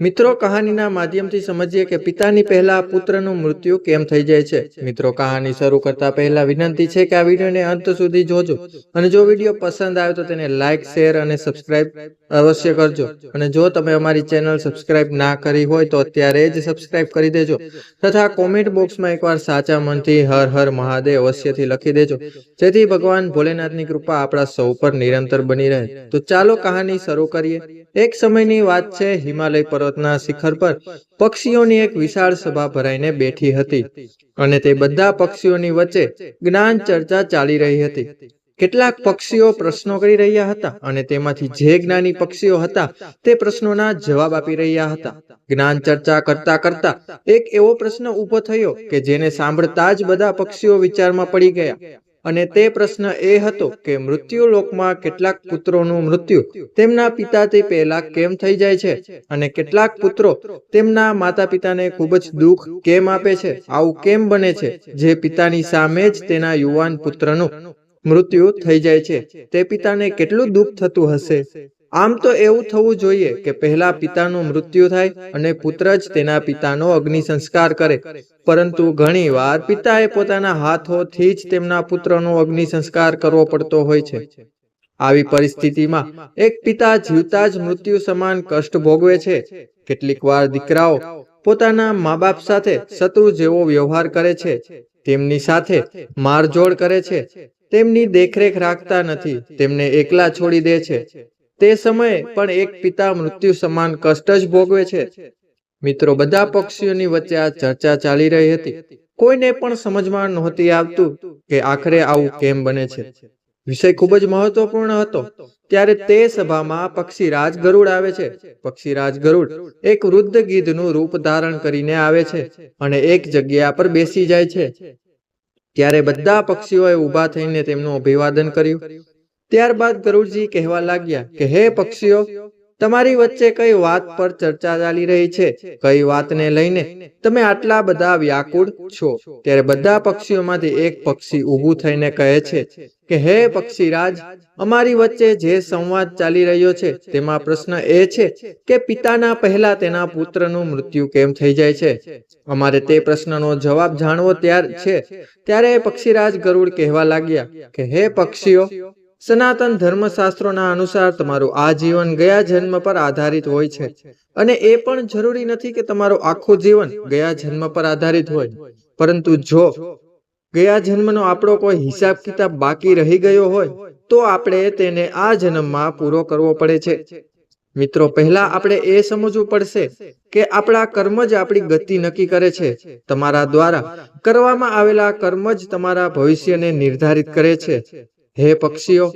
મિત્રો, કહાનીના માધ્યમથી સમજીએ કે પિતાની પહેલા પુત્રનું મૃત્યુ કેમ થઈ જાય છે? મિત્રો, કહાની શરૂ કરતા પહેલા વિનંતી છે કે આ વિડીયોને અંત સુધી જોજો અને જો વીડિયો પસંદ આવે તો તેને લાઇક શેર અને સબસ્ક્રાઇબ અવશ્ય કરજો. અને જો તમે અમારી ચેનલ સબસ્ક્રાઇબ ના કરી હોય તો અત્યારે જ સબસ્ક્રાઇબ કરી દેજો તથા કોમેન્ટ બોક્સમાં એકવાર સાચા મનથી હર હર મહાદેવ અવશ્યથી લખી દેજો. જેથી ભગવાન ભોલેનાથની કૃપા આપણા સૌ પર નિરંતર બની રહે. તો ચાલો કહાની શરૂ કરીએ. એક સમયની વાત છે, હિમાલય પર્વતના શિખર પર પક્ષીઓની એક વિશાળ સભા ભરાઈને બેઠી હતી અને તે બધા પક્ષીઓની વચ્ચે જ્ઞાન ચર્ચા ચાલી રહી હતી. કેટલાક પક્ષીઓ પ્રશ્નો કરી રહ્યા હતા અને તેમાંથી જે જ્ઞાની પક્ષીઓ હતા તે પ્રશ્નોના જવાબ આપી રહ્યા હતા. જ્ઞાન ચર્ચા કરતા કરતા એક એવો પ્રશ્ન ઊભો થયો કે જેને સાંભળતા જ બધા પક્ષીઓ વિચારમાં પડી ગયા. અને તે પ્રશ્ન એ હતો કે મૃત્યુ લોકમાં કેટલાક પુત્રોનું મૃત્યુ? તેમના પિતાથી પહેલા કેમ થઈ જાય છે? અને કેટલાક પુત્રો તેમના માતા પિતાને ખૂબ જ દુઃખ કેમ આપે છે? આવું કેમ બને છે? જે પિતાની સામે જ તેના યુવાન પુત્રનું મૃત્યુ થઈ જાય છે. તે પિતાને કેટલું દુઃખ થતું હશે? આમ તો એવું થવું જોઈએ કે પહેલા પિતાનું મૃત્યુ થાય અને પુત્ર જ તેના પિતાનો અગ્નિ સંસ્કાર કરે. પરંતુ ઘણી વાર પિતાએ પોતાના હાથોથી જ તેમના પુત્રનો અગ્નિ સંસ્કાર કરવો પડતો હોય છે. આવી પરિસ્થિતિમાં એક પિતા જીવતા જ મૃત્યુ સમાન કષ્ટ ભોગવે છે. કેટલીક વાર દીકરાઓ પોતાના મા બાપ સાથે શત્રુ જેવો વ્યવહાર કરે છે. તેમની સાથે મારજોડ કરે છે. તેમની દેખરેખ રાખતા નથી. તેમને એકલા છોડી દે છે. તે સમયે પણ એક પિતા મૃત્યુ સમાન કષ્ટ જ ભોગવે છે. મિત્રો, બધા પક્ષીઓની વચ્ચે આ ચર્ચા ચાલી રહી હતી. કોઈને પણ સમજમાં નહોતી આવતું કે આખરે આવું કેમ બને છે. વિષય ખૂબ જ મહત્વપૂર્ણ હતો. ત્યારે તે સભામાં પક્ષીરાજ ગરુડ આવે છે. પક્ષીરાજ ગરુડ એક વૃદ્ધ ગીધનું રૂપ ધારણ કરીને આવે છે અને એક જગ્યા પર બેસી જાય છે. ત્યારે બધા પક્ષીઓએ ઊભા થઈને તેમનું અભિવાદન કર્યું. ત્યારબાદ ગરુડજી કહેવા લાગ્યા કે, હે પક્ષીઓ, તમારી વચ્ચે કઈ વાત પર ચર્ચા ચાલી રહી છે? કઈ વાતને લઈને તમે આટલા બધા વ્યાકુળ છો? ત્યારે બધા પક્ષીઓમાંથી એક પક્ષી ઊભું થઈને કહે છે કે, હે પક્ષીરાજ, અમારી વચ્ચે જે સંવાદ ચાલી રહ્યો છે તેમાં પ્રશ્ન એ છે કે પિતાના પહેલા તેના પુત્રનું મૃત્યુ કેમ થઈ જાય છે? અમારે તે પ્રશ્નનો જવાબ જાણવો ત્યાર છે. ત્યારે પક્ષીરાજ ગરુડ કહેવા લાગ્યા કે, હે પક્ષીઓ સનાતન ધર્મશાસ્ત્રોના અનુસાર તમારું આ જીવન ગયા જન્મ પર આધારિત હોય છે. અને એ પણ જરૂરી નથી કે તમારું આખું જીવન ગયા જન્મ પર આધારિત હોય. પરંતુ જો ગયા જન્મનો આપણો કોઈ હિસાબ કિતાબ બાકી રહી ગયો હોય, તો આપણે તેને આ જન્મમાં પૂરો કરવો પડે છે. મિત્રો, પહેલા આપણે એ સમજવું પડશે કે આપણા કર્મ જ આપણી ગતિ નક્કી કરે છે. તમારા દ્વારા કરવામાં આવેલા કર્મ જ તમારા ભવિષ્યને નિર્ધારિત કરે છે. હે પક્ષીઓ,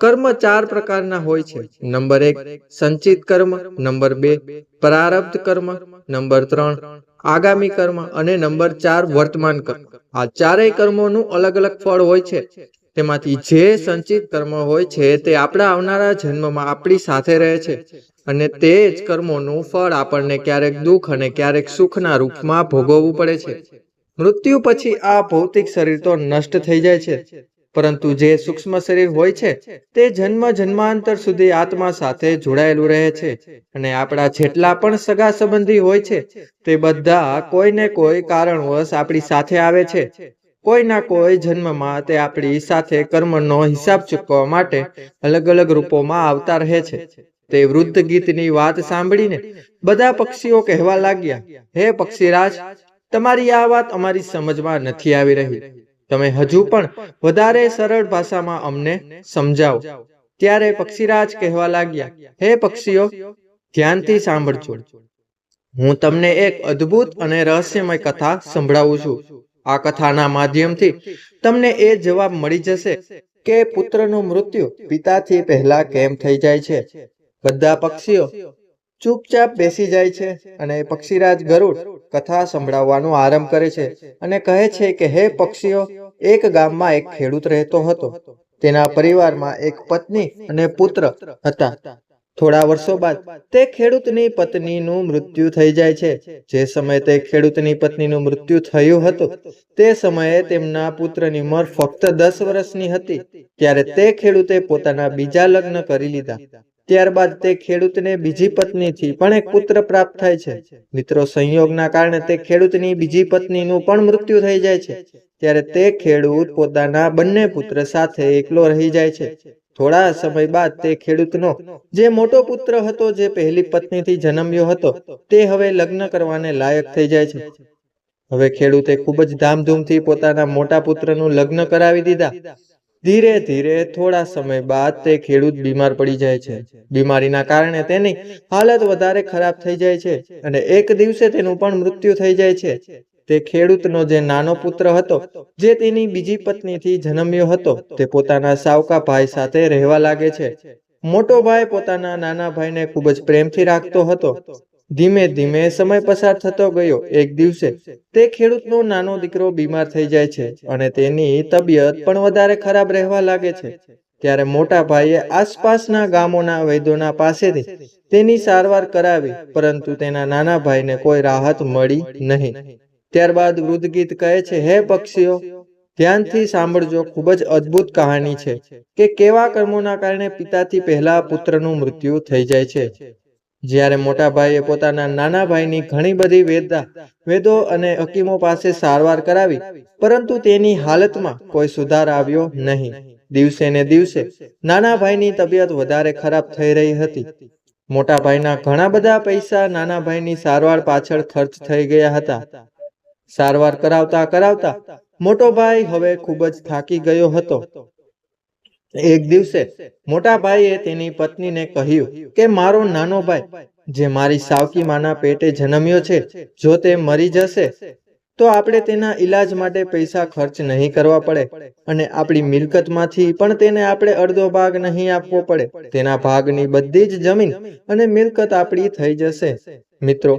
કર્મ ચાર પ્રકારના હોય છે. નંબર એક, સંચિત કર્મ. નંબર બે, પ્રારબ્ધ કર્મ. નંબર ત્રણ, આગામી કર્મ. અને નંબર ચાર, વર્તમાન કર્મ. આ ચારેય કર્મોનું અલગ અલગ ફળ હોય છે. તેમાંથી જે સંચિત કર્મ હોય છે તે આપણા આવનારા જન્મમાં આપણી સાથે રહે છે. અને તે જ કર્મોનું ફળ આપણને ક્યારેક દુઃખ અને ક્યારેક સુખના રૂપમાં ભોગવવું પડે છે. મૃત્યુ પછી આ ભૌતિક શરીર તો નષ્ટ થઈ જાય છે. પરંતુ જે સૂક્ષ્મ શરીર હોય છે, તે જન્મ જન્માંતર સુધી આત્મા સાથે જોડાયેલું રહે છે અને આપણા જેટલા પણ સગા સંબંધી હોય છે, તે બધા કોઈને કોઈ કારણવશ આપણી સાથે આવે છે. કોઈના કોઈ જન્મમાં તે આપણી સાથે કર્મનો હિસાબ ચૂકવવા માટે અલગ અલગ રૂપોમાં આવતા રહે છે. તે વૃદ્ધ ગીતની વાત સાંભળીને બધા પક્ષીઓ કહેવા લાગ્યા, હે પક્ષીરાજ, તમારી આ વાત અમારી સમજમાં નથી આવી રહી. તમે હજુ પણ વધારે સરળ ભાષામાં અમને સમજાવો. ત્યારે પક્ષીરાજ કહેવા લાગ્યા, હે પક્ષીઓ, ધ્યાનથી સાંભળજો. હું તમને એક અદ્ભુત અને રહસ્યમય કથા સંભળાવું છું. આ કથાના માધ્યમથી તમને એ જવાબ મળી જશે કે પુત્રનું મૃત્યુ પિતાથી પહેલા કેમ થઈ જાય છે. બધા પક્ષીઓ ચૂપચાપ બેસી જાય છે અને પક્ષીરાજ ગરુડ કથા સંભળાવવાનો આરંભ કરે છે અને કહે છે કે, હે પક્ષીઓ એક ગામમાં એક ખેડૂત રહેતો હતો. તેના પરિવારમાં એક પત્ની અને પુત્ર હતા. થોડા વર્ષો બાદ તે ખેડૂતની પત્નીનું મૃત્યુ થઈ જાય છે. જે સમયે તે ખેડૂતની પત્નીનું મૃત્યુ થયું હતું, તે સમયે તેમના પુત્રની ઉંમર ફક્ત દસ વર્ષની હતી. ત્યારે તે ખેડૂતે પોતાના બીજા લગ્ન કરી લીધા. ત્યારબાદ તે ખેડૂતને બીજી પત્નીથી પણ એક પુત્ર પ્રાપ્ત થાય છે. મિત્રો, સંયોગના કારણે તે ખેડૂતની બીજી પત્નીનું પણ મૃત્યુ થઈ જાય છે. ત્યારે તે ખેડૂત પોતાના બંને પુત્ર સાથે એકલો રહી જાય છે. થોડા સમય બાદ તે ખેડૂતનો જે મોટો પુત્ર હતો, જે પહેલી પત્નીથી જન્મ્યો હતો, તે હવે લગ્ન કરવાને લાયક થઈ જાય છે. હવે ખેડૂતે ખૂબ જ ધામધૂમથી પોતાના મોટા પુત્રનું લગ્ન કરાવી દીધા. ધીરે ધીરે થોડા સમય બાદ તે ખેડૂત બીમાર પડી જાય છે. બીમારીના કારણે તેની હાલત વધારે ખરાબ થઈ જાય છે અને એક દિવસે તેનું પણ મૃત્યુ થઈ જાય છે. તે ખેડૂતનો જે નાનો પુત્ર હતો, જે તેની બીજી પત્નીથી જન્મ્યો હતો, તે પોતાના સાવકા ભાઈ સાથે રહેવા લાગે છે. મોટો ભાઈ પોતાના નાના ભાઈને ખૂબ જ પ્રેમથી રાખતો હતો. ધીમે ધીમે સમય પસાર થતો ગયો. એક દિવસે તે ખેડૂતનો નાનો દીકરો બીમાર થઈ જાય છે અને તેની તબિયત પણ વધારે ખરાબ રહેવા લાગે છે. ત્યારે મોટા ભાઈએ આસપાસના ગામોના વૈદ્યોના પાસેથી તેની સારવાર કરાવી, પરંતુ તેના નાના ભાઈને કોઈ રાહત મળી નહીં. ત્યારબાદ વૃદ્ધ ગીત કહે છે, હે પક્ષીઓ, ધ્યાનથી સાંભળજો, ખૂબ જ અદ્ભુત કહાની છે કે કેવા કર્મોના કારણે પિતાથી પહેલા પુત્રનું મૃત્યુ થઈ જાય છે. જ્યારે મોટા ભાઈએ પોતાના નાના ભાઈની ઘણી બધી વેદા, વેદો અને હકીમો પાસે સારવાર કરાવી, પરંતુ તેની હાલતમાં કોઈ સુધાર આવ્યો નહીં. દિવસે ને દિવસે નાના ભાઈની તબિયત વધારે ખરાબ થઈ રહી હતી. મોટા ભાઈના ઘણા બધા પૈસા નાના ભાઈની સારવાર પાછળ ખર્ચ થઈ ગયા હતા. સારવાર કરાવતા કરાવતા મોટો ભાઈ હવે ખૂબ જ થાકી ગયો હતો. એક દિવસે મોટા ભાઈએ તેની પત્નીને કહ્યું કે, મારો નાનો ભાઈ, જે મારી સાવકી માના પેટે જન્મ્યો છે, જો તે મરી જશે, તો આપણે તેના ઈલાજ માટે પૈસા ખર્ચ નહીં કરવા પડે અને આપણી મિલકતમાંથી પણ તેને આપણે અડધો ભાગ નહીં આપવો પડે. તેના ભાગની બધી જ જમીન અને મિલકત આપણી થઈ જશે. મિત્રો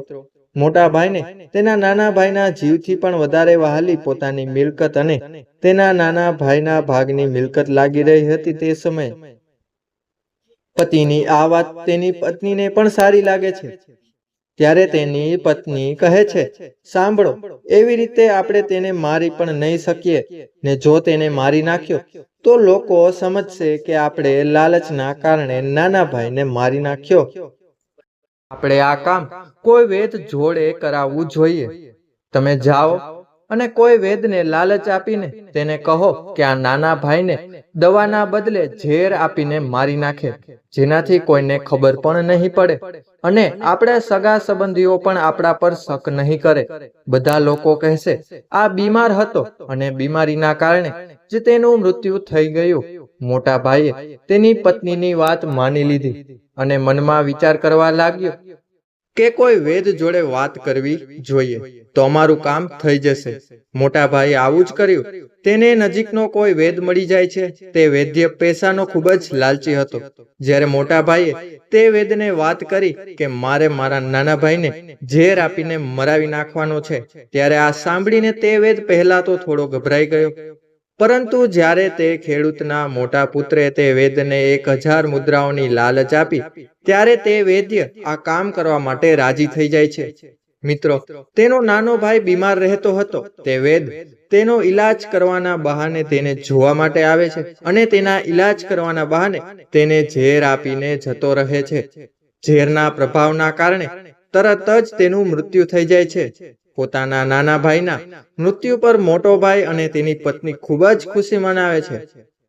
મોટા ભાઈને તેના નાના ભાઈના જીવથી પણ વધારે વહાલી પોતાની મિલકત અને તેના નાના ભાઈના ભાગની મિલકત લાગી રહી હતી તે સમયે. પતિની આ વાત તેની પત્નીને પણ સારી લાગે છે. ત્યારે તેની પત્ની કહે છે, સાંભળો, એવી રીતે આપણે તેને મારી પણ નહીં શકીએ. ને જો તેને મારી નાખ્યો, તો લોકો સમજશે કે આપણે લાલચના કારણે નાના ભાઈને મારી નાખ્યો. આપણે આ કામ કોઈ વેદ જોડે કરાવવું જોઈએ. તમે જાઓ અને કોઈ વેદને લાલચ આપીને તેને કહો કે આ નાના ભાઈને દવાના બદલે ઝેર આપીને મારી નાખે, જેનાથી કોઈને ખબર પણ નહીં પડે અને આપણા સગા સંબંધીઓ પણ આપણા પર શક નહીં કરે. બધા લોકો કહેશે, આ બીમાર હતો. અને બીમારીના કારણે જે તેનું મૃત્યુ થઈ ગયું. મોટા ભાઈએ તેની પત્નીની વાત માની લીધી અને મનમાં વિચાર કરવા લાગ્યો કે કોઈ વેદ જોડે વાત કરવી જોઈએ તો અમારું કામ થઈ જશે. મોટા ભાઈ આવું જ કર્યું. તેને નજીકનો કોઈ વેદ મળી જાય છે તે વૈદ્ય પૈસાનો ખૂબ જ લાલચી હતો. જ્યારે મોટા ભાઈએ તે વેદને વાત કરી કે મારે મારા નાના ભાઈને ઝેર આપીને મરાવી નાખવાનો છે, ત્યારે આ સાંભળીને તે વેદ પહેલા તો થોડો ગભરાઈ ગયો. પરંતુ જ્યારે તે ખેડૂતના મોટા પુત્રે તે વેદને એક હજાર મુદ્રાઓની લાલચ આપી, ત્યારે તે વૈદ્ય આ કામ કરવા માટે રાજી થઈ જાય છે. મિત્રો, તેનો નાનો ભાઈ બીમાર રહેતો હતો. તે વેદ તેનો ઈલાજ કરવાના બહાને તેને જોવા માટે આવે છે અને તેના ઈલાજ કરવાના બહાને તેને ઝેર આપીને જતો રહે છે. ઝેરના પ્રભાવના કારણે તરત જ તેનું મૃત્યુ થઈ જાય છે. પોતાના નાના ભાઈના મૃત્યુ પર મોટો ભાઈ અને તેની પત્ની ખૂબ જ ખુશી મનાવે છે.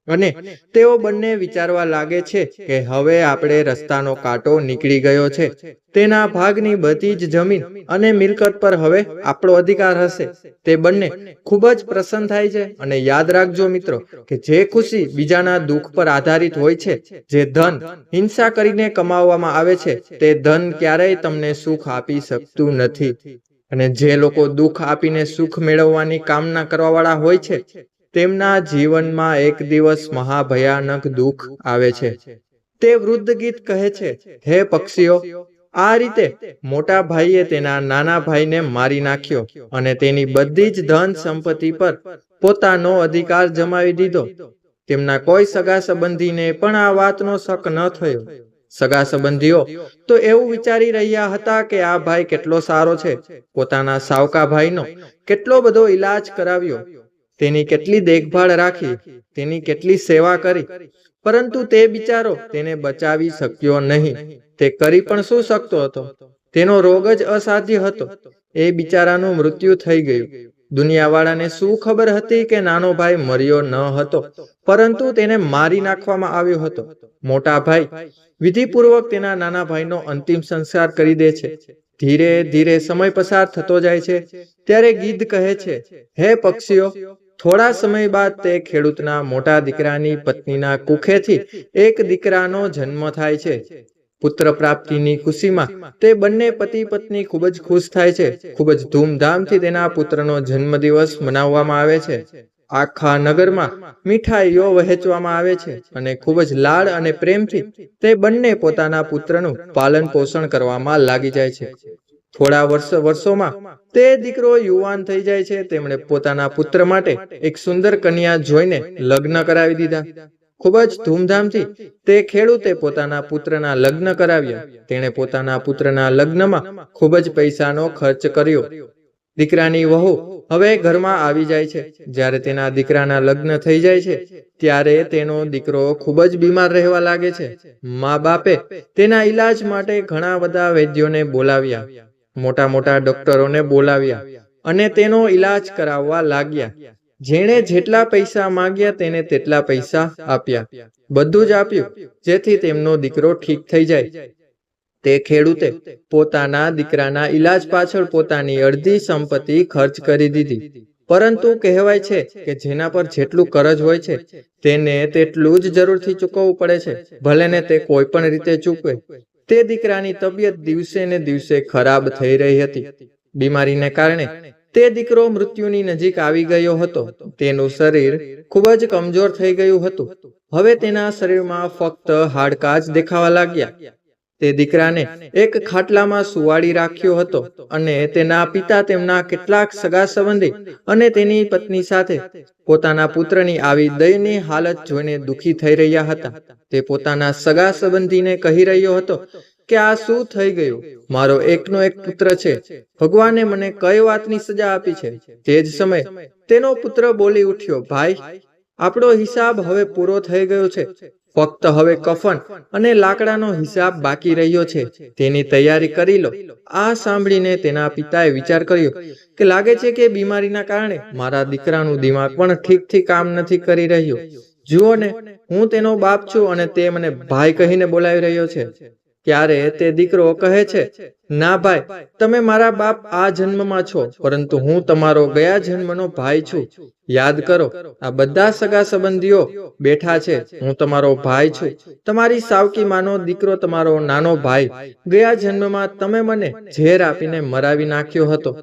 અને તેઓ બંને વિચારવા લાગે છે કે હવે આપણે રસ્તાનો કાંટો નીકળી ગયો છે. તેના ભાગની બધી જ જમીન અને મિલકત પર હવે આપણો અધિકાર હશે. તે બંને ખૂબ જ પ્રસન્ન થાય છે. અને યાદ રાખજો મિત્રો કે જે ખુશી બીજાના દુઃખ પર આધારિત હોય છે, જે ધન હિંસા કરીને કમાવવામાં આવે છે, તે ધન ક્યારેય તમને સુખ આપી શકતું નથી. અને જે લોકો દુઃખ આપીને સુખ મેળવવાની કામના કરવાવાળા હોય છે, તેમના જીવનમાં એક દિવસ મહાભયાનક દુઃખ આવે છે. તે વૃદ્ધ ગીત કહે છે, હે પક્ષીઓ, આ રીતે મોટા ભાઈએ તેના નાના ભાઈને મારી નાખ્યો અને તેની બધી જ ધન સંપત્તિ પર પોતાનો અધિકાર જમાવી દીધો. તેમના કોઈ સગા સંબંધીને પણ આ વાતનો શક ન થયો. સગા સંબંધીઓ, તો એવું વિચારી રહ્યા હતા કે આ ભાઈ કેટલો સારો છે. પોતાના સાવકા ભાઈનો કેટલો બધો ઈલાજ કરાવ્યો. તેની કેટલી દેખભાળ રાખી, તેની કેટલી સેવા કરી. પરંતુ તે બિચારો તેને બચાવી શક્યો નહીં. તે કરી પણ શું શકતો હતો? તેનો રોગ જ અસાધ્ય હતો. એ બિચારાનું મૃત્યુ થઈ ગયું. દુનિયાવાળાને શું ખબર હતી કે નાનો ભાઈ મર્યો ન હતો? પરંતુ તેને મારી નાખવામાં આવ્યો હતો. મોટા ભાઈ વિધિપૂર્વક તેના નાના ભાઈનો અંતિમ સંસ્કાર કરી દે છે. ધીરે ધીરે સમય પસાર થતો જાય છે. ત્યારે ગીધ કહે છે, હે પક્ષીઓ, થોડા સમય બાદ તે ખેડૂતના મોટા દીકરાની પત્નીના કુખેથી એક દીકરાનો જન્મ થાય છે. પુત્ર પ્રાપ્તિની ખુશીમાં તે બંને પતિ પત્ની ખૂબ જ ખુશ થાય છે. ખૂબ જ ધૂમધામથી તેના પુત્રનો જન્મદિવસ મનાવવામાં આવે છે. આખા નગરમાં મીઠાઈઓ વહેંચવામાં આવે છે અને ખૂબ જ લાડ અને પ્રેમથી તે બંને પોતાના પુત્રનું પાલન પોષણ કરવામાં લાગી જાય છે. થોડા વર્ષ વર્ષોમાં તે દીકરો યુવાન થઈ જાય છે. તેમણે પોતાના પુત્ર માટે એક સુંદર કન્યા જોઈને લગ્ન કરાવી દીધા. ખૂબ જ ધૂમધામથી તે ખેડૂતે પોતાના પુત્રના લગ્ન કરાવ્યા. તેણે પોતાના પુત્રના લગ્નમાં ખૂબ જ પૈસાનો ખર્ચ કર્યો. દીકરાની વહુ હવે ઘરમાં આવી જાય છે. જ્યારે તેના દીકરાના લગ્ન થઈ જાય છે, ત્યારે તેનો દીકરો ખૂબ જ બીમાર રહેવા લાગે છે. મા બાપે તેના ઈલાજ માટે ઘણા બધા વૈદ્યોને બોલાવ્યા. મોટા મોટા ડોક્ટરોને બોલાવ્યા અને તેનો ઈલાજ કરાવવા લાગ્યા. જેણે જેટલા પૈસા માંગ્યા તેને તેટલા પૈસા આપ્યા. બધું જ આપ્યું, જેથી તેમનો દીકરો ઠીક થઈ જાય. તે ખેડૂતે પોતાના દીકરાના ઈલાજ પાછળ પોતાની અડધી સંપત્તિ ખર્ચ કરી દીધી. પરંતુ કહેવાય છે કે જેના પર જેટલું કરજ હોય છે, તેને તેટલું જ જરૂરથી ચૂકવવું પડે છે. ભલે ને તે કોઈ પણ રીતે ચૂકવે તે દીકરાની તબિયત દિવસે ને દિવસે ખરાબ થઈ રહી હતી. બીમારીને કારણે તે દીકરો મૃત્યુની નજીક આવી ગયો હતો. તેનું શરીર ખૂબ જ કમજોર થઈ ગયું હતું. હવે તેના શરીરમાં ફક્ત હાડકા જ દેખાવા લાગ્યા. તે દીકરાને એક ખાટલામાં સુવાડી રાખ્યો હતો અને તેના પિતા તેમના કેટલાક સગા સંબંધી અને તેની પત્ની સાથે પોતાના પુત્રની આવી દયનીય હાલત જોઈને દુખી થઈ રહ્યા હતા. તે પોતાના સગા સંબંધીને કહી રહ્યો હતો કે આ શું થઈ ગયું? મારો એકનો એક પુત્ર છે. ભગવાને મને કઈ વાતની સજા આપી છે? તે જ સમયે તેનો પુત્ર બોલી ઉઠ્યો, ભાઈ આપણો હિસાબ હવે પૂરો થઈ ગયો છે. ફક્ત હવે કફન અને લાકડાનો હિસાબ બાકી રહ્યો છે. તેની તૈયારી કરી લો. આ સાંભળીને તેના પિતાએ વિચાર કર્યો કે લાગે છે કે બીમારીના કારણે મારા દીકરાનું દિમાગ પણ ઠીકથી કામ નથી કરી રહ્યું. જુઓ ને, હું તેનો બાપ છું અને તે મને ભાઈ કહીને બોલાવી રહ્યો છે. ત્યારે તે દીકરો કહે છે, ના ભાઈ, તમે મારા બાપ આ જન્મમાં છો, પરંતુ હું તમારો ગયા જન્મનો ભાઈ છું. યાદ કરો, આ બધા સગા સંબંધીઓ બેઠા છે. હું તમારો ભાઈ છું. તમારી સાવકી માનો દીકરો તમારો નાનો ભાઈ. ગયા જન્મમાં તમે મને ઝેર આપીને મરાવી નાખ્યો હતો.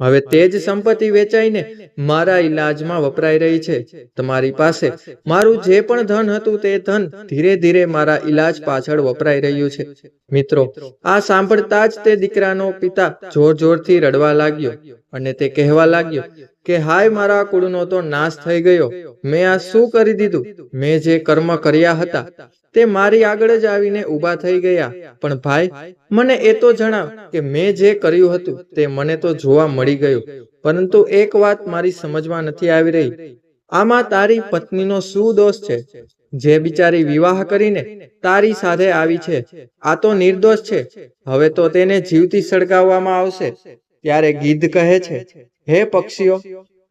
હવે તે જ સંપત્તિ વેચાઈને મારા ઈલાજમાં વપરાઈ રહી છે. તમારી પાસે મારું જે પણ ધન હતું તે ધન ધીરે ધીરે મારા ઈલાજ પાછળ વપરાઈ રહ્યું છે. મિત્રો, આ સાંભળતા જ તે દીકરાનો પિતા જોર જોરથી રડવા લાગ્યો. અને તે કહેવા લાગ્યો કે હાય મારા કુળનો તો નાશ થઈ ગયો. મેં આ શું કરી દીધું? મેં જે કર્મ કર્યા હતા, તે મારી આગળ જ આવીને ઊભા થઈ ગયા. પણ ભાઈ, મને એ તો જણાવ કે મેં જે કર્યું હતું, તે મને તો જોવા મળી ગયું. પરંતુ એક વાત મારી સમજમાં નથી આવી રહી. આમાં તારી પત્નીનો શું દોષ છે? જે બિચારી વિવાહ કરીને તારી સાથે આવી છે. આ તો નિર્દોષ છે. હવે તો તેને જીવતી સળગાવવામાં આવશે. ત્યારે ગીધ કહે છે હે પક્ષીઓ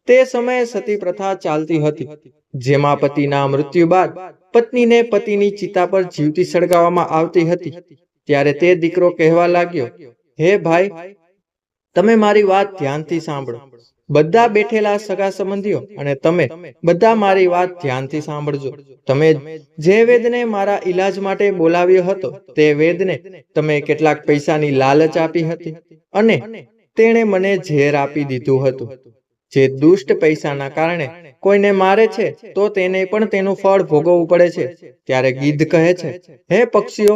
તે સમયે સતી પ્રથા ચાલતી હતી જેમાં પતિના મૃત્યુ બાદ પત્નીને પતિની ચિતા પર જીવતી સળગાવવામાં આવતી હતી. ત્યારે તે દીકરો કહેવા લાગ્યો હે ભાઈ તમે મારી વાત ધ્યાનથી સાંભળો. બધા બેઠેલા સગા સંબંધીઓ અને તમે બધા મારી વાત ધ્યાનથી સાંભળજો. તમે જે વેદને મારા ઈલાજ માટે બોલાવ્યો હતો તે વેદને તમે કેટલાક પૈસાની લાલચ આપી હતી અને તેણે મને ઝેર આપી દીધું હતું. જે દુષ્ટ પૈસાના કારણે કોઈને મારે છે, તો તેને પણ તેનું ફળ ભોગવવું પડે છે, ત્યારે ગીધ કહે છે, હે પક્ષીઓ,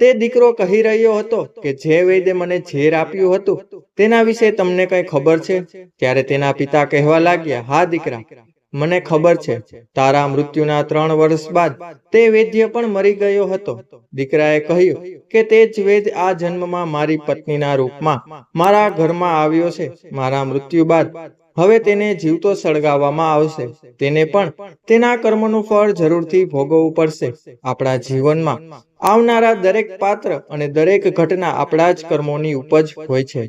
તે દીકરો કહી રહ્યો હતો કે જે વૈદે મને ઝેર આપ્યું હતું, તેના વિશે તમને કઈ ખબર છે? ત્યારે તેના પિતા કહેવા લાગ્યા, હા દીકરા મને ખબર છે, તારા મૃત્યુના ત્રણ વર્ષ બાદ તે વૈદ્ય પણ મરી ગયો હતો. દીકરાએ કહ્યું કે તે જ વેદ આ જન્મમાં મારી પત્નીના રૂપમાં મારા ઘરમાં આવ્યો છે. મારા મૃત્યુ બાદ હવે તેને જીવતો સળગાવવામાં આવશે. તેને પણ તેના કર્મનું ફળ જરૂરથી ભોગવવું પડશે. આપણા જીવનમાં આવનારા દરેક પાત્ર અને દરેક ઘટના આપણા જ કર્મોની ઉપજ હોય છે.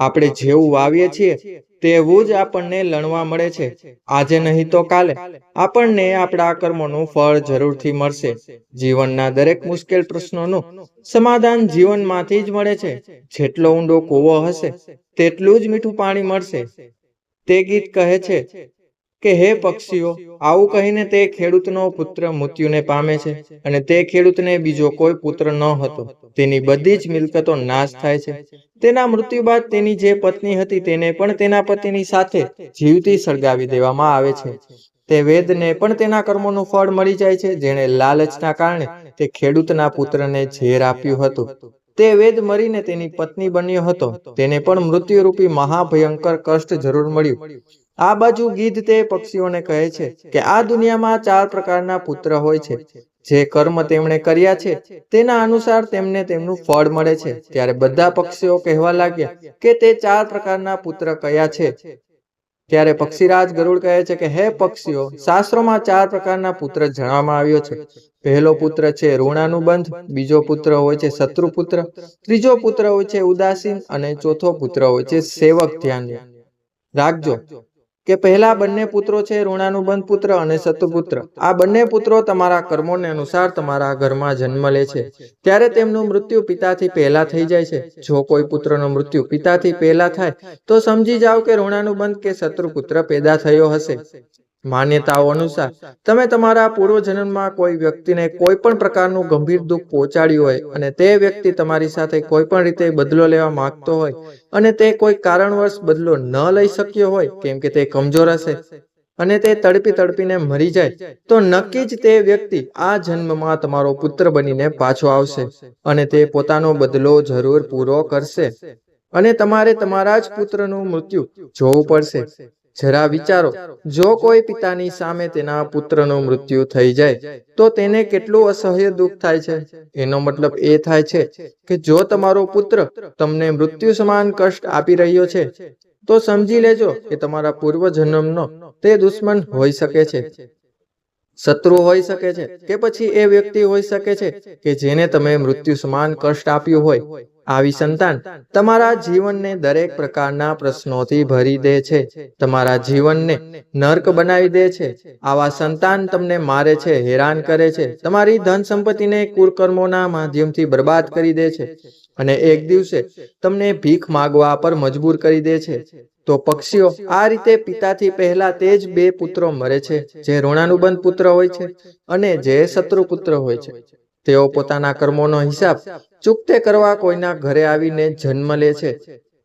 આપણે જેવું વાવીએ છીએ, તેવું જ આપણને લણવા મળે છે. આજે નહીં તો કાલે. આપણને આપણા કર્મોનું ફળ જરૂરથી મળશે. જીવનના દરેક મુશ્કેલ પ્રશ્નોનું સમાધાન જીવનમાંથી જ મળે છે. જેટલો ઊંડો કૂવો હશે, તેટલું જ મીઠું પાણી મળશે. તે ગીત કહે છે કે હે પક્ષીઓ, આવું કહીને તે ખેડૂતનો પુત્ર મૃત્યુને પામે છે અને તે ખેડૂતને બીજો કોઈ પુત્ર ન હતો. તેની બધી જ મિલકતો નાશ થાય છે. તેના મૃત્યુ બાદ તેની જે પત્ની હતી તેને પણ તેના પતિની સાથે જીવતી સળગાવી દેવામાં આવે છે. તે વેદને પણ તેના કર્મોનું ફળ મળી જાય છે, જેણે લાલચના કારણે તે ખેડૂતના પુત્રને ઝેર આપ્યું હતું. તે વેદ મરીને તેની પત્ની બન્યો હતો. તેને પણ મૃત્યુરૂપી મહાભયંકર કષ્ટ જરૂર મળ્યું. આ બાજુ ગીધ તે પક્ષીઓને કહે છે કે આ દુનિયામાં ચાર પ્રકારના પુત્ર હોય છે. જે કર્મ તેમણે કર્યા છે, તેના અનુસાર તેમને તેમનું ફળ મળે છે. ત્યારે બધા પક્ષીઓ કહેવા લાગ્યા કે તે ચાર પ્રકારના પુત્ર કયા છે? ત્યારે પક્ષીરાજ ગરુડ કહે છે કે, હે પક્ષીઓ, શાસ્ત્રોમાં ચાર પ્રકારના પુત્ર જણાવવામાં આવ્યો છે. પહેલો પુત્ર છે ઋણાનુબંધ, બીજો પુત્ર હોય છે શત્રુ પુત્ર ત્રીજો પુત્ર હોય છે ઉદાસીન અને ચોથો પુત્ર હોય છે સેવક ધ્યાન. રાખજો. કે પહેલા બંને પુત્રો છે, ઋણાનુબંધ પુત્ર અને શત્રુપુત્ર આ બંને પુત્રો તમારા કર્મોને અનુસાર તમારા ઘરમાં જન્મ લે છે. ત્યારે તેમનું મૃત્યુ પિતાથી પહેલા થઈ જાય છે. જો કોઈ પુત્રનું મૃત્યુ પિતાથી પહેલા થાય, તો સમજી જાઓ કે ઋણાનુબંધ કે શત્રુપુત્ર પેદા થયો હશે. માન્યતાઓ અનુસાર, તમે તમારા પૂર્વજન્મમાં કોઈ વ્યક્તિને કોઈ પણ પ્રકારનું ગંભીર દુઃખ પહોંચાડ્યું હોય અને તે વ્યક્તિ તમારી સાથે કોઈ પણ રીતે બદલો લેવા માંગતો હોય અને તે કોઈ કારણવશ બદલો ન લઈ શક્યો હોય, કેમ કે તે કમજોર હશે અને તે તડપી તડપીને મરી જાય, તો નક્કી જ તે વ્યક્તિ આ જન્મમાં તમારો પુત્ર બનીને પાછો આવશે અને તે પોતાનો બદલો જરૂર પૂરો કરશે અને તમારે તમારા જ પુત્રનું મૃત્યુ જોવું પડશે. જરા વિચારો, જો કોઈ પિતાની સામે તેના પુત્રનું મૃત્યુ થઈ જાય, તો તેને કેટલું અસહ્ય દુઃખ થાય છે? એનો મતલબ એ થાય છે કે જો તમારો પુત્ર તમને મૃત્યુ સમાન કષ્ટ આપી રહ્યો છે, તો સમજી લેજો કે તમારા પૂર્વ જન્મનો તે દુશ્મન હોઈ શકે છે. શત્રુ હોઈ શકે છે કે પછી એ વ્યક્તિ હોઈ શકે છે કે જેને તમે મૃત્યુ સમાન કષ્ટ આપ્યું હોય આવી સંતાન તમારા જીવનને દરેક પ્રકારના પ્રશ્નોથી ભરી દે છે. તમારા જીવનને નર્ક બનાવી દે છે. આવા સંતાન તમને મારે છે, હેરાન કરે છે. તમારી ધન સંપત્તિને કુરકર્મોના માધ્યમથી બરબાદ કરી દે છે. અને એક દિવસે તમને ભીખ માગવા પર મજબૂર કરી દે છે. તો પક્ષીઓ આ રીતે પિતાથી પહેલા તે જ બે પુત્રો મરે છે, જે ઋણાનુબંધ પુત્ર હોય છે અને જે શત્રુ પુત્ર હોય છે. તેઓ પોતાના કર્મોનો હિસાબ ચૂકતે કરવા કોઈના ઘરે આવીને જન્મ લે છે.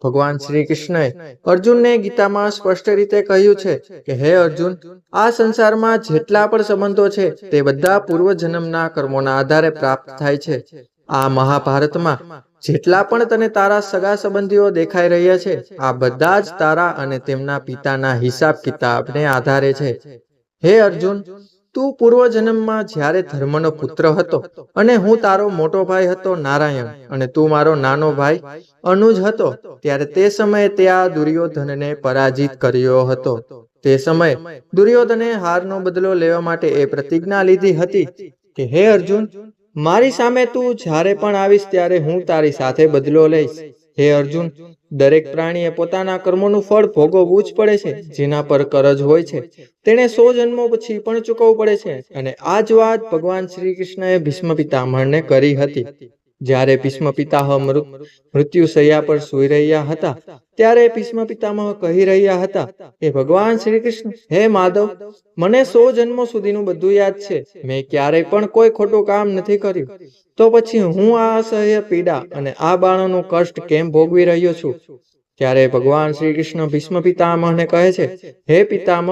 ભગવાન શ્રી કૃષ્ણએ અર્જુનને ગીતામાં સ્પષ્ટ રીતે કહ્યું છે કે, હે અર્જુન, આ સંસારમાં જેટલા પણ સંબંધો છે તે બધા પૂર્વજન્મના કર્મોના આધારે પ્રાપ્ત થાય છે. આ મહાભારતમાં જેટલા પણ તને તારા સગા સંબંધીઓ દેખાઈ રહ્યા છે, આ બધા જ તારા અને તેમના પિતાના હિસાબ કિતાબને આધારે છે. હે અર્જુન તું પૂર્વજન્મમાં જ્યારે ધર્મનો પુત્ર હતો અને હું તારો મોટો ભાઈ હતો નારાયણ અને તું મારો નાનો ભાઈ અનુજ હતો, ત્યારે તે સમયે તે આ દુર્યોધનને પરાજિત કર્યો હતો. તે સમયે દુર્યોધને હારનો બદલો લેવા માટે એ પ્રતિજ્ઞા લીધી હતી કે, હે અર્જુન, મારી સામે તું જ્યારે પણ આવીશ ત્યારે હું તારી સાથે બદલો લઈશ. હે અર્જુન, દરેક પ્રાણીએ પોતાના કર્મોનું ફળ ભોગવવું જ પડે છે, જેના પર કરજ હોય છે. તેણે સો જન્મો પછી પણ ચૂકવવું પડે છે. અને આ જ વાત ભગવાન શ્રી કૃષ્ણએ ભીષ્મ પિતામહને કરી હતી. જ્યારે ભીષ્મ પિતાહ મૃત્યુ શૈયા પર સૂઈ રહ્યા હતા, ત્યારે ભીષ્મ પિતામહ કહી રહ્યા હતા કે ભગવાન શ્રી કૃષ્ણ હે માધવ, મને સો જન્મો સુધીનું બધું યાદ છે. મેં ક્યારેય પણ કોઈ ખોટું કામ નથી કર્યું. તો પછી હું આ અસહ્ય પીડા અને આ બાળોનું કષ્ટ કેમ ભોગવી રહ્યો છું? ત્યારે ભગવાન શ્રી કૃષ્ણ ભીષ્મ પિતામહને કહે છે, હે પિતામહ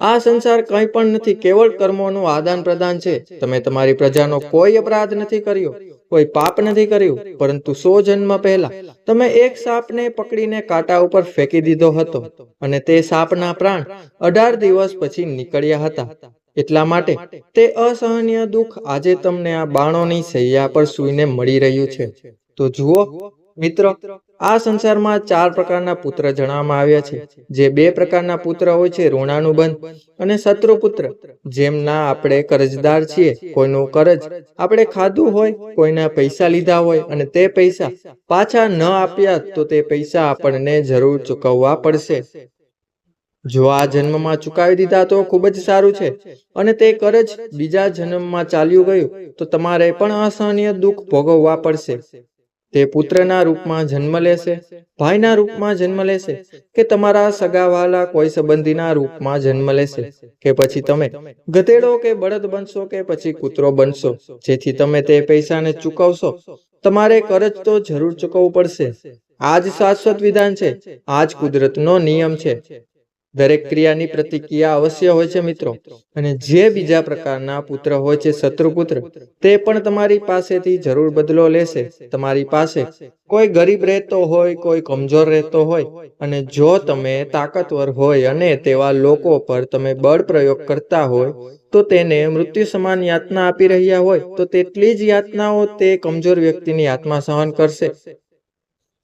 આ સંસાર કંઈ પણ નથી, કેવળ કર્મોનું આદાન પ્રદાન છે. તમે તમારી પ્રજાનો કોઈ અપરાધ નથી કર્યો, કોઈ પાપ નથી કર્યું, પરંતુ સો જન્મ પહેલા તમે એક સાપને પકડીને કાંટા ઉપર ફેંકી દીધો હતો અને તે સાપના પ્રાણ અઢાર દિવસ પછી નીકળ્યા હતા. એટલા માટે તે અસહનીય દુઃખ આજે તમને આ બાણોની સૈયા પર સૂઈને મળી રહ્યું છે. તો જુઓ મિત્રો, આ સંસારમાં ચાર પ્રકારના પુત્ર જણાવવામાં આવ્યા છે. જે બે પ્રકારના પુત્ર હોય છે, ઋણાનુબંધ અને શત્રુપુત્ર. જેમના આપણે કરજદાર છીએ, કોઈનું કરજ. આપણે ખાધું હોય, કોઈના પૈસા લીધા હોય અને તે પૈસા પાછા ન આપ્યા તો તે પૈસા આપણને જરૂર ચૂકવવા પડશે. જો આ જન્મમાં ચુકાવી દીધા તો ખૂબ જ સારું છે અને તે કરજ બીજા જન્મમાં ચાલ્યું ગયું તો તમારે પણ અસહનીય દુઃખ ભોગવવા પડશે. તે પુત્રના રૂપમાં જન્મ લેશે, ભાઈના રૂપમાં જન્મ લેશે કે તમારા સગાવાલા કોઈ સંબંધીના રૂપમાં જન્મ લેશે કે પછી તમે ગધેડો કે બળદ બનશો કે પછી કૂતરો બનશો, જેથી તમે તે પૈસાને ચૂકવશો. તમારે કરજ તો જરૂર ચૂકવવું પડશે. આ જ શાશ્વત વિધાન છે. આ જ કુદરતનો નિયમ છે. દરેક ક્રિયાની પ્રતિક્રિયા અવશ્ય હોય છે, મિત્રો. અને જે બીજા પ્રકારના પુત્ર હોય છે, શત્રુપુત્ર, તે પણ તમારી પાસેથી જરૂર બદલો લેશે. તમારી પાસે કોઈ ગરીબ રહેતો હોય, કોઈ કમજોર રહેતો હોય, અને જો તમે તાકતવર હોય અને તેવા લોકો પર તમે બળ પ્રયોગ કરતા હોય, તો તેને મૃત્યુ સમાન યાતના આપી રહ્યા હોય, તો તેટલી જ યાતનાઓ તે કમજોર વ્યક્તિની આત્મા સહન કરશે.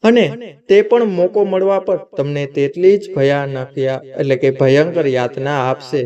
અને તે પણ મોકો મળવા પર તમને તેટલી જ ભયાનક એટલે કે ભયંકર યાતના આપશે.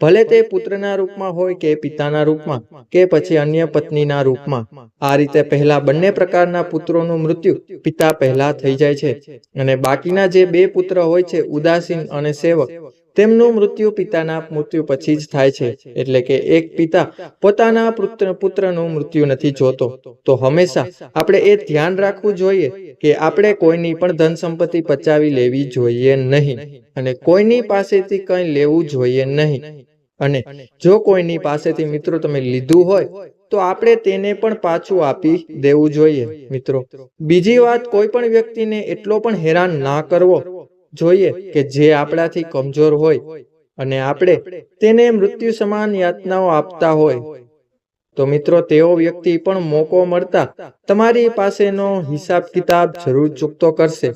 ભલે તે પુત્રના રૂપમાં હોય કે પિતાના રૂપમાં, કે પછી અન્ય પત્નીના રૂપમાં. આ રીતે પહેલા બંને પ્રકારના પુત્રોનું મૃત્યુ પિતા પહેલા થઈ જાય છે. અને બાકીના જે બે પુત્ર હોય છે, ઉદાસીન અને સેવક તેમનું મૃત્યુ પિતાના મૃત્યુ પછી જ થાય છે. એટલે કે એક પિતા પોતાના પુત્ર, પુત્રનું મૃત્યુ નથી જોતો. તો હંમેશા આપણે એ ધ્યાન રાખવું જોઈએ કે આપણે કોઈની પણ ધન સંપત્તિ પચાવી લેવી જોઈએ નહીં અને કોઈની પાસેથી કંઈ લેવું જોઈએ નહીં. અને જો કોઈની પાસેથી મિત્રો તમે લીધું હોય, તો આપણે તેને પણ પાછું આપી દેવું જોઈએ. મિત્રો, બીજી વાત, કોઈ પણ વ્યક્તિને એટલો પણ હેરાન ના કરવો જોઈએ કે જે આપણાથી કમજોર હોય અને આપણે તેને મૃત્યુ સમાન યાતનાઓ આપતા હોય. તો મિત્રો તેઓ વ્યક્તિ પણ મોકો મળતા તમારી પાસેનો હિસાબ કિતાબ જરૂર ચૂકતો કરશે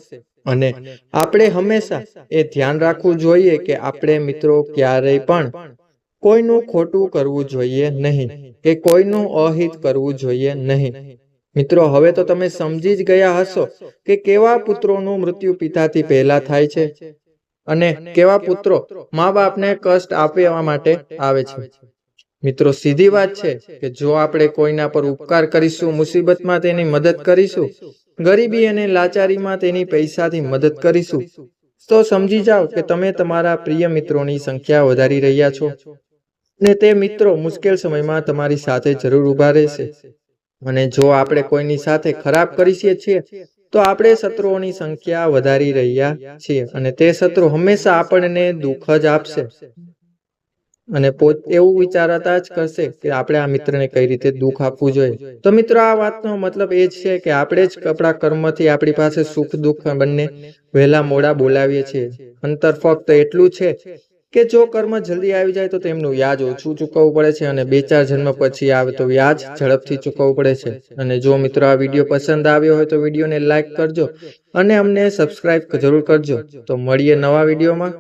અને આપણે હંમેશા એ ધ્યાન રાખવું જોઈએ કે આપણે મિત્રો ક્યારેય પણ કોઈનું ખોટું કરવું જોઈએ નહીં કે કોઈનું અહિત કરવું જોઈએ નહીં. મિત્રો, હવે તો તમે સમજી જ ગયા હશો કે કેવા પુત્રોનું મૃત્યુ પિતાથી પહેલા થાય છે અને કેવા પુત્રો મા બાપને કષ્ટ આપવા માટે આવે છે. મિત્રો, સીધી વાત છે કે જો આપણે કોઈના પર ઉપકાર કરીશું, મુસીબતમાં તેની મદદ કરીશું, ગરીબી અને લાચારીમાં તેની પૈસાથી મદદ કરીશું, તો સમજી જાઓ કે તમે તમારા પ્રિય મિત્રોની સંખ્યા વધારી રહ્યા છો. ને તે મિત્રો મુશ્કેલ સમયમાં તમારી સાથે જરૂર ઊભા રહેશે. અને જો આપણે કોઈની સાથે ખરાબ કરીએ છીએ, તો આપણે શત્રુઓની સંખ્યા વધારી રહ્યા છીએ અને તે શત્રુ હંમેશા આપણને દુઃખ જ આપશે. અને પોત, એવું વિચારતા જ કરશે કે આપણે આ મિત્રને કઈ રીતે દુઃખ આપવું જોઈએ. તો મિત્રો, આ વાતનો મતલબ એ છે કે આપણે જ કપડા કર્મથી આપણી પાસે સુખ દુઃખ બંને વહેલા મોડા બોલાવીએ છીએ. અંતર ફક્ત એટલું છે કે જો કર્મ જલ્દી આવી જાય તો તેમનું વ્યાજ ઓછું ચૂકવવું પડે છે અને બે ચાર જન્મ પછી આવે તો વ્યાજ ઝડપથી ચૂકવવું પડે છે. અને જો મિત્રો આ વીડિયો પસંદ આવ્યો હોય તો વિડીયોને લાઇક કરજો અને અમને સબસ્ક્રાઇબ જરૂર કરજો. તો મળીએ નવા વિડીયોમાં.